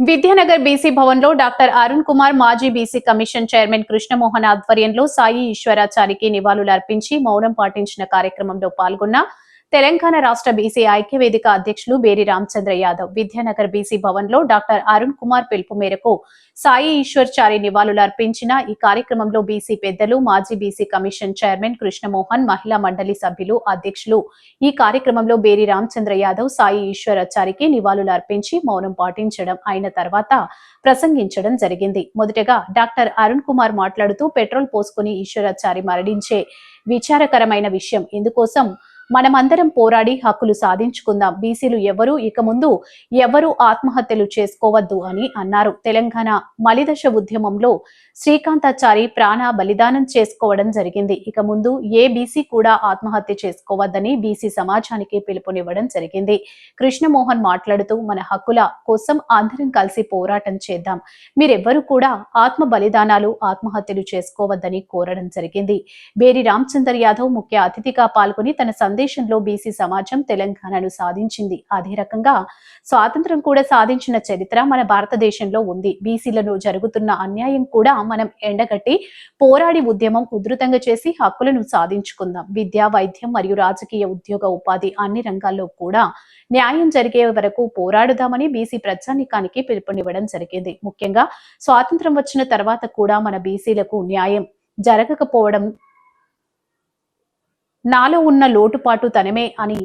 Vidyanagar BC భవన్లో doctor Arun Kumar మాజీ BC commission chairman Krishnamohan ఆధ్వర్యంలో సాయి ఈశ్వరాచారికి నివాళులు అర్పించి మౌనం పాటించిన కార్యక్రమంలో పాల్గొన్న తెలంగాణ రాష్ట్ర బీసీ ఐక్యవేదిక అధ్యక్షులు బేరి రామచంద్ర యాదవ్ విద్యానగర్ బీసీ భవన్లో డాక్టర్ అరుణ్ కుమార్ పిలుపు మేరకు సాయి ఈశ్వర్ చారి నివాళులు అర్పించిన ఈ కార్యక్రమంలో బీసీ పెద్దలు మాజీ బీసీ కమిషన్ చైర్మన్ కృష్ణమోహన్ మహిళా మండలి సభ్యులు అధ్యక్షులు. ఈ కార్యక్రమంలో బేరి రామచంద్ర యాదవ్ సాయి ఈశ్వరాచారికి నివాళులు అర్పించి మౌనం పాటించడం అయిన తర్వాత ప్రసంగించడం జరిగింది. మొదటగా డాక్టర్ అరుణ్ కుమార్ మాట్లాడుతూ పెట్రోల్ పోసుకుని ఈశ్వరాచారి మరణించే విచారకరమైన విషయం. ఇందుకోసం మనమందరం పోరాడి హక్కులు సాధించుకుందాం. బీసీలు ఎవరు? ఇక ముందు ఎవరు ఆత్మహత్యలు చేసుకోవద్దు అని అన్నారు. తెలంగాణ మలిదశ ఉద్యమంలో శ్రీకాంతాచారి ప్రాణ బలిదానం చేసుకోవడం జరిగింది. ఇక ముందు ఏ బీసీ కూడా ఆత్మహత్య చేసుకోవద్దని బీసీ సమాజానికి పిలుపునివ్వడం జరిగింది. కృష్ణమోహన్ మాట్లాడుతూ మన హక్కుల కోసం అందరం కలిసి పోరాటం చేద్దాం. మీరెవ్వరూ కూడా ఆత్మ బలిదానాలు ఆత్మహత్యలు చేసుకోవద్దని కోరడం జరిగింది. బేరి రామచందర్ యాదవ్ ముఖ్య అతిథిగా పాల్గొని తన సందేశంలో బీసీ సమాజం తెలంగాణను సాధించింది. అదే రకంగా స్వాతంత్రం కూడా సాధించిన చరిత్ర మన భారతదేశంలో ఉంది. బీసీలను జరుగుతున్న అన్యాయం కూడా మనం ఎండగట్టి పోరాడి ఉద్యమం ఉధృతంగా చేసి హక్కులను సాధించుకుందాం. విద్య వైద్యం మరియు రాజకీయ ఉద్యోగ ఉపాధి అన్ని రంగాల్లో కూడా న్యాయం జరిగే వరకు పోరాడుదామని బీసీ ప్రజానికానికి పిలుపునివ్వడం జరిగింది. ముఖ్యంగా స్వాతంత్రం వచ్చిన తర్వాత కూడా మన బీసీలకు న్యాయం జరగకపోవడం నాలో ఉన్న లోటుపాటు తనమే అని